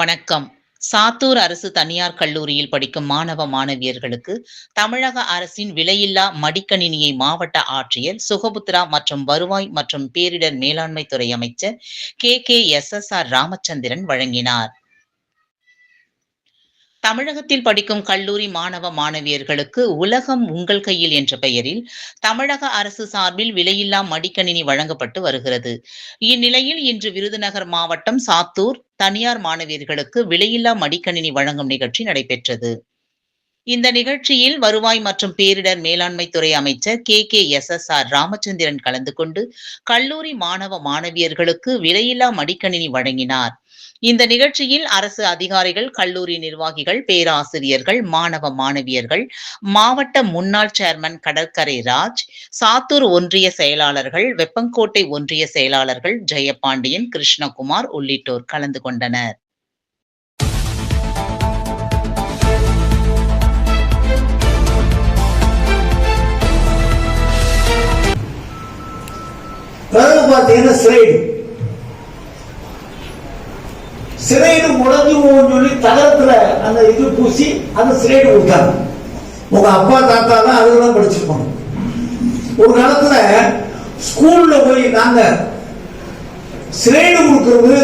வணக்கம். சாத்தூர் அரசு தனியார் கல்லூரியில் படிக்கும் மாணவ மாணவியர்களுக்கு தமிழக அரசின் விலையில்லா மடிக்கணினியை மாவட்ட ஆட்சியர் சுகபுத்ரா மற்றும் வருவாய் மற்றும் பேரிடர் மேலாண்மை துறை அமைச்சர் K. K. S. S. R. Ramachandran வழங்கினார். தமிழகத்தில் படிக்கும் கல்லூரி மாணவ மாணவியர்களுக்கு உலகம் உங்கள் கையில் என்ற பெயரில் தமிழக அரசு சார்பில் விலையில்லா மடிக்கணினி வழங்கப்பட்டு வருகிறது. இந்நிலையில் இன்று விருதுநகர் மாவட்டம் சாத்தூர் தனியார் மாணவியர்களுக்கு விலையில்லா மடிக்கணினி வழங்கும் நிகழ்ச்சி நடைபெற்றது. இந்த நிகழ்ச்சியில் வருவாய் மற்றும் பேரிடர் மேலாண்மை துறை அமைச்சர் K. K. S. S. R. Ramachandran கலந்து கொண்டு கல்லூரி மாணவ மாணவியர்களுக்கு விலையில்லா மடிக்கணினி வழங்கினார். இந்த நிகழ்ச்சியில் அரசு அதிகாரிகள் கல்லூரி நிர்வாகிகள் பேராசிரியர்கள் மாணவ மாணவியர்கள் மாவட்ட முன்னாள் சேர்மன் கடற்கரை ராஜ் சாத்தூர் ஒன்றிய செயலாளர்கள் வெப்பங்கோட்டை ஒன்றிய செயலாளர்கள் ஜெயபாண்டியன் கிருஷ்ணகுமார் உள்ளிட்டோர் கலந்து கொண்டனர். பார்த்தீங்கன்னா சிறைடு போகும்னு சொல்லி தகரத்துல அந்த இது பூசி அந்த சிலேட்டு கொடுத்தாங்க. உங்க அப்பா தாத்தா தான் அதுதான் படிச்சிருப்பாங்க. ஒரு காலத்துல ஸ்கூல்ல போய் நாங்க சிறைடு கொடுக்கறது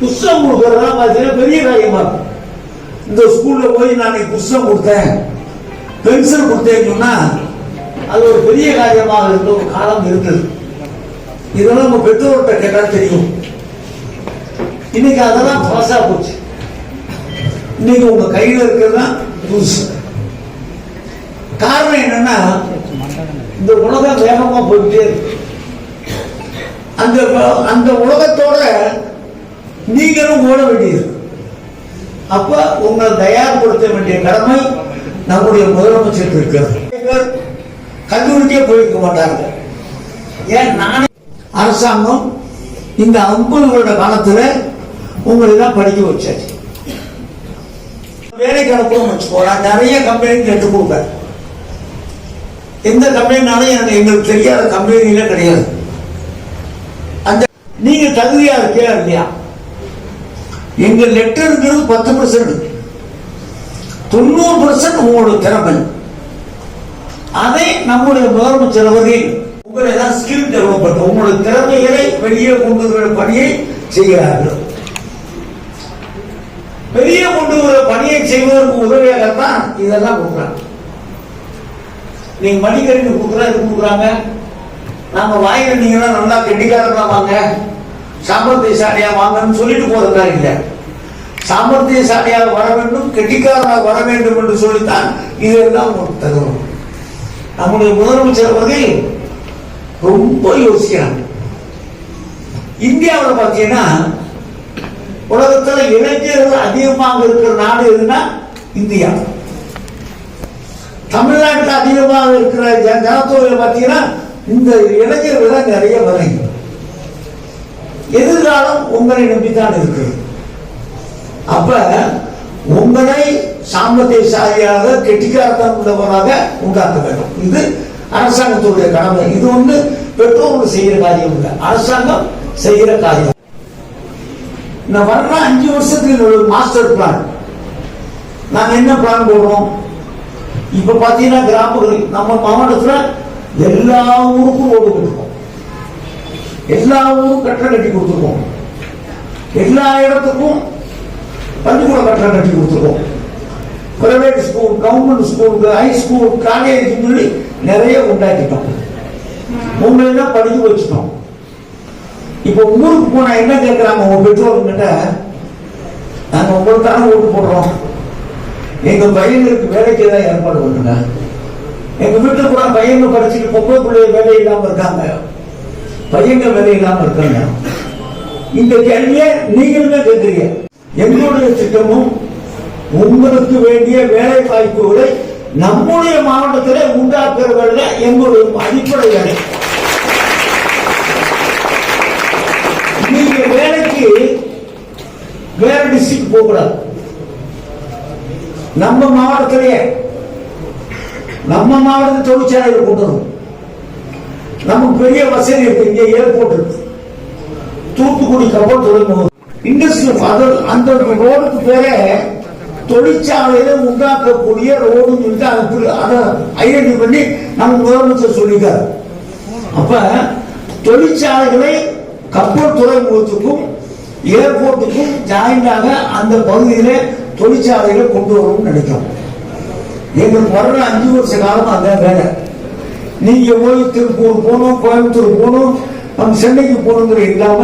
புஸ்தகம் கொடுக்கறதெல்லாம் பார்த்தீங்கன்னா பெரிய காரியமா இருக்கும். இந்த ஸ்கூல்ல போய் நான் புஸ்தம் புஸ்தகம் கொடுத்தேன் பென்சில் கொடுத்தேன்னு சொன்னா அது ஒரு பெரிய காரியமாக இருந்த ஒரு காலம் இருந்தது. இதெல்லாம் நம்ம பெற்றோர்கிட்ட கேட்டால் தெரியும். இன்னைக்கு அதெல்லாம் பழசா போச்சு. இன்னைக்கு உங்க கையில இருக்கிறது தான் புதுசு. காரணம் என்னன்னா இந்த உலகம் வேகமா போயிட்டே இருக்கு. அந்த அந்த உலகத்தோட நீங்களும் ஓட வேண்டியது. அப்ப உங்களை தயார்படுத்த வேண்டிய கடமை நம்முடைய முதலமைச்சர் இருக்கிறது. கல்லூரிக்கே போயிருக்க மாட்டாங்க. ஏன் நானே அரசாங்கம் இந்த ஐம்பது வருட காலத்துல உங்களை தான் படிக்க வச்சாச்சு. வேலை கிடப்போம் வச்சுக்கோ நான் நிறைய கம்பெனி கேட்டு கொடுப்பேன். எந்த கம்பெனினாலும் எனக்கு எங்களுக்கு தெரியாத கம்பெனியில கிடையாது. அந்த நீங்க தகுதியா இருக்கியா இல்லையா? எங்க லெட்டருங்கிறது பத்து பர்சன்ட் தொண்ணூறு பர்சன்ட் உங்களோட திறமை. அதை நம்முடைய முதலமைச்சர் அவர்கள் உங்களை தான் ஸ்கில் டெவலப்மெண்ட் உங்களுடைய திறமைகளை வெளியே கொண்டு வர பணியை செய்கிறார்கள். பெரிய கொண்டு ஒரு பணியை செய்வதற்கு உதவியாகத்தான் இதெல்லாம் கொடுக்குறாங்க. நீங்க மணிக்கறிக்கு கொடுக்குறா இது கொடுக்குறாங்க? நாம வாங்கினீங்கன்னா நல்லா கெட்டிக்காரங்களா வாங்க. சாமர்த்தியசாலியா வாங்கன்னு சொல்லிட்டு போறதா இல்லை. சாமர்த்தியசாலியாக வர வேண்டும் கெட்டிக்காரனாக வர வேண்டும் என்று சொல்லித்தான் இதெல்லாம் உங்களுக்கு தருவோம். நம்முடைய முதலமைச்சர் அவர்கள் ரொம்ப யோசிக்கிறாங்க. இந்தியாவில் பார்த்தீங்கன்னா உலகத்துல இளைஞர்கள் அதிகமாக இருக்கிற நாடு எதுனா இந்தியா. தமிழ்நாட்டில் அதிகமாக இருக்கிற ஜனத்தொகையில் பார்த்தீங்கன்னா இந்த இளைஞர்கள் தான் நிறைய வரைங்க எதிர்காலம் உங்களை நம்பித்தான் இருக்குது அப்ப உங்களை சாம்பத்தியசாலியாக கெட்டிக்காரத்தம் உள்ளவராக உண்டாக்க வேண்டும். இது அரசாங்கத்துடைய கடமை. இது ஒண்ணு பெற்றோர்கள் செய்கிற காரியம் இல்லை. அரசாங்கம் செய்கிற காரியம். இந்த வர்ற அஞ்சு வருஷத்துக்கு ஒரு மாஸ்டர் பிளான் நாங்க என்ன பிளான் போடுறோம்? இப்ப பாத்தீங்கன்னா கிராமங்கள் நம்ம மாவட்டத்துல எல்லா ஊருக்கும் ரோடு கொடுத்துருக்கோம். எல்லா ஊரும் கட்டடம் கட்டி கொடுத்துருக்கோம். எல்லா இடத்துக்கும் பள்ளிக்கூட கட்டடம் கட்டி கொடுத்துருக்கோம். பிரைவேட் ஸ்கூல் கவர்மெண்ட் ஸ்கூலுக்கு ஹை ஸ்கூல் காலேஜ் சொல்லி நிறைய உண்டாக்கிட்டோம். உங்களெல்லாம் படிக்க வச்சுட்டோம். இப்போ ஊருக்கு போனா என்ன கேட்கிறாங்க உங்க பெற்றோர்கிட்ட நாங்க உங்களுக்காக ஓட்டு போடுறோம். எங்க பையனுக்கு வேலைக்கு தான் ஏற்பாடு பண்ணுங்க. எங்க வீட்டுல கூட பையங்க படிச்சுட்டு பொம்பளை பிள்ளைய வேலை இல்லாம இருக்காங்க. பையங்க வேலை இல்லாம இருக்காங்க. இந்த கேள்வியை நீங்களுமே கேட்கிறீங்க. எங்களுடைய திட்டமும் உங்களுக்கு வேண்டிய வேலை வாய்ப்புகளை நம்முடைய மாவட்டத்திலே உண்டாக்குறவர்கள் எங்களுடைய அடிப்படை வேலை. நீங்க வேலைக்கு வேற டிஸ்ட்ரிக்ட் போக கூடாது நம்ம மாவட்டத்திலேயே நம்ம மாவட்டத்தை தொழிற்சாலையில் கொண்டு நமக்கு பெரிய வசதி இருக்கு இங்க ஏர்போர்ட் இருக்கு. தூத்துக்குடி கப்பல் தொழில்நுட்பம் இண்டஸ்ட்ரி அது அந்த ரோடுக்கு பேரே தொழிற்சாலையில உண்டாக்கக்கூடிய ரோடுன்னு சொல்லிட்டு அதை அதை ஐடென்டி பண்ணி நம்ம முதலமைச்சர் சொல்லியிருக்காரு. அப்ப தொழிற்சாலைகளை கப்பல் துறைமுகத்துக்கும் ஏர்போர்ட்டுக்கும் ஜாயிண்டாக அந்த பகுதியிலே தொழிற்சாலைகளை கொண்டு வரணும்னு நினைக்கிறோம். எங்களுக்கு வர்ற அஞ்சு வருஷ காலம் அதான் வேலை. நீங்க போய் திருப்பூர் போகணும் கோயம்புத்தூர் போகணும் நம்ம சென்னைக்கு போகணுங்கிற இல்லாம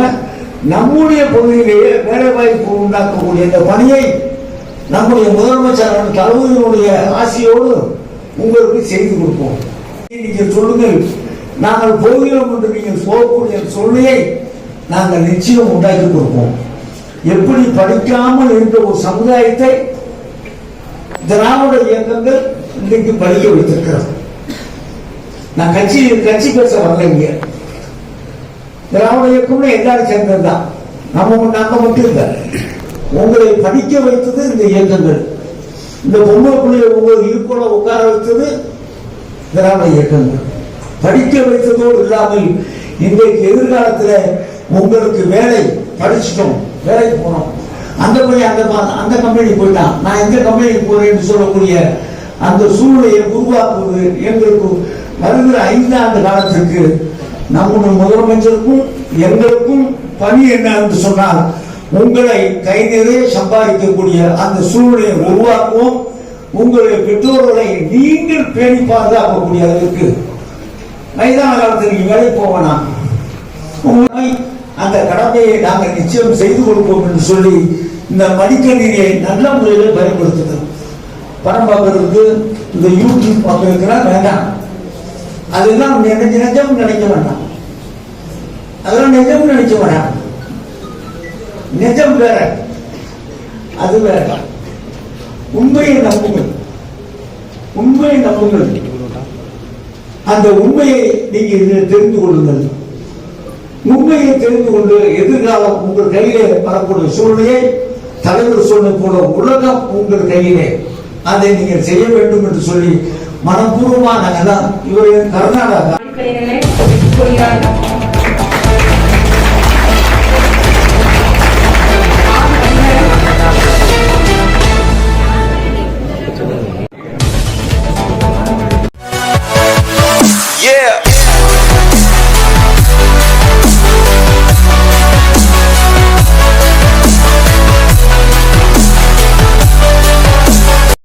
நம்முடைய பகுதியிலேயே வேலை வாய்ப்பு உண்டாக்கக்கூடிய இந்த பணியை நம்முடைய முதலமைச்சர் தலைவர்களுடைய ஆசையோடு உங்களுக்கு செய்து கொடுப்போம். நீங்கள் சொல்லுங்கள் நாங்கள் போகிறோம் என்று நீங்கள் போகக்கூடிய சூழ்நிலையை நாங்கள் நிச்சயம் உண்டாக்கி கொடுப்போம். எப்படி படிக்காமல் இருந்த ஒரு சமுதாயத்தை திராவிட இயக்கங்கள் இன்றைக்கு படிக்க வைத்திருக்கிறது நான் கட்சி கட்சி பேச வரல இங்க. திராவிட இயக்கம்னு எல்லாரும் சேர்ந்தது தான் நம்ம நாங்க மட்டும் இல்லை. உங்களை படிக்க வைத்தது இந்த இயக்கங்கள். இந்த பொம்மை பிள்ளைய உங்களை இருக்கோட உட்கார வைத்தது திராவிட இயக்கங்கள். படிக்க வைத்ததோடு இல்லாமல் இன்றைக்கு எதிர்காலத்துல உங்களுக்கு வேலை படிச்சிட்டோம் வேலைக்கு போனோம். அந்த படி அந்த அந்த கம்பெனி போயிட்டான் நான் எந்த கம்பெனிக்கு போறேன்னு சொல்லக்கூடிய அந்த சூழ்நிலையை உருவாக்குவது எங்களுக்கு வருகிற ஐந்தாண்டு காலத்திற்கு நம்முடைய முதலமைச்சருக்கும் எங்களுக்கும் பணி என்ன என்று சொன்னால் உங்களை கை நிறைய சம்பாதிக்கக்கூடிய அந்த சூழ்நிலையை உருவாக்குவோம். உங்களுடைய பெற்றோர்களை நீங்கள் பேணி பாதுகாக்கக்கூடிய அளவுக்கு வயதான காலத்தில் நீங்க வேலைக்கு போவேனா உங்களை அந்த கடமையை நாங்கள் நிச்சயம் செய்து கொடுப்போம் என்று சொல்லி இந்த மடிக்கணினியை நல்ல முறையில் பயன்படுத்துகிறோம். படம் பார்க்கறதுக்கு இந்த யூடியூப் பார்க்கறதுக்குலாம் வேண்டாம். அதெல்லாம் நினைஞ்ச நிஜம் நினைக்க வேண்டாம். அதெல்லாம் நிஜம் நினைக்க வேண்டாம். நிஜம் வேற. அது வேற. உண்மையை நம்புங்கள். உண்மையை நம்புங்கள். அந்த உண்மையை நீங்க தெரிந்து கொள்ளுங்கள். உண்மையை தெரிந்து கொண்டு எதிர்காலம் உங்கள் கையிலே வரக்கூடிய சூழ்நிலையை தலைவர் சொன்ன போல உலகம் உங்கள் கையிலே. அதை நீங்கள் செய்ய வேண்டும் என்று சொல்லி மனப்பூர்வமாக நாங்கள் தான் இவர் கர்நாடகா